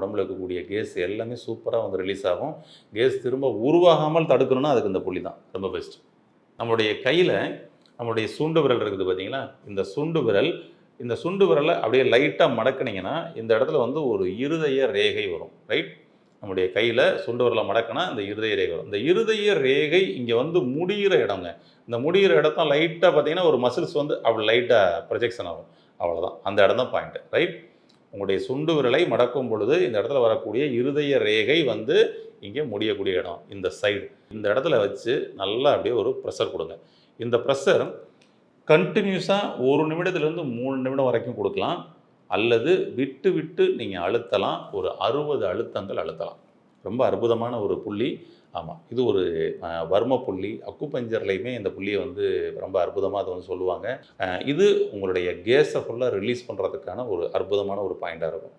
உடம்புல இருக்கக்கூடிய கேஸ் எல்லாமே சூப்பராக வந்து ரிலீஸ் ஆகும். கேஸ் திரும்ப உருவாகாமல் தடுக்கணும்னா அதுக்கு இந்த புள்ளி தான். ரொம்ப பெஸ்ட் நம்மளுடைய கையில் நம்மளுடைய சுண்டு விரல் இருக்குது பார்த்தீங்களா இந்த சுண்டு விரல் இந்த சுண்டு விரலை அப்படியே லைட்டாக மடக்குனீங்கன்னா இந்த இடத்துல வந்து ஒரு இருதய ரேகை வரும். ரைட் நம்முடைய கையில் சுண்டு விரலை மடக்கினா இந்த இருதய ரேகை வரும். இந்த இருதய ரேகை இங்கே வந்து முடிகிற இடங்க. இந்த முடிகிற இடத்த லைட்டாக பார்த்தீங்கன்னா ஒரு மசில்ஸ் வந்து அப்படி லைட்டாக ப்ரொஜெக்ஷன் ஆகும். அவ்வளோதான் அந்த இடம் தான் பாயிண்ட்டு ரைட் உங்களுடைய சுண்டு விரலை மடக்கும் பொழுது இந்த இடத்துல வரக்கூடிய இருதய ரேகை வந்து இங்கே முடியக்கூடிய இடம் இந்த சைடு இந்த இடத்துல வச்சு நல்லா அப்படியே ஒரு ப்ரெஷர் கொடுங்க. இந்த ப்ரெஷர் கண்டினியூஸாக ஒரு நிமிடத்துலேருந்து மூணு நிமிடம் வரைக்கும் கொடுக்கலாம். அல்லது விட்டு விட்டு நீங்கள் அழுத்தலாம். ஒரு அறுபது அழுத்தங்கள் அழுத்தலாம். ரொம்ப அற்புதமான ஒரு புள்ளி. ஆமாம் இது ஒரு வர்ம புள்ளி. அக்குபஞ்சர்லையுமே இந்த புள்ளியை வந்து ரொம்ப அற்புதமாக அதை வந்து சொல்லுவாங்க. இது உங்களுடைய கேஸை ஃபுல்லாக ரிலீஸ் பண்ணுறதுக்கான ஒரு அற்புதமான ஒரு பாயிண்ட்டாக இருக்கும்.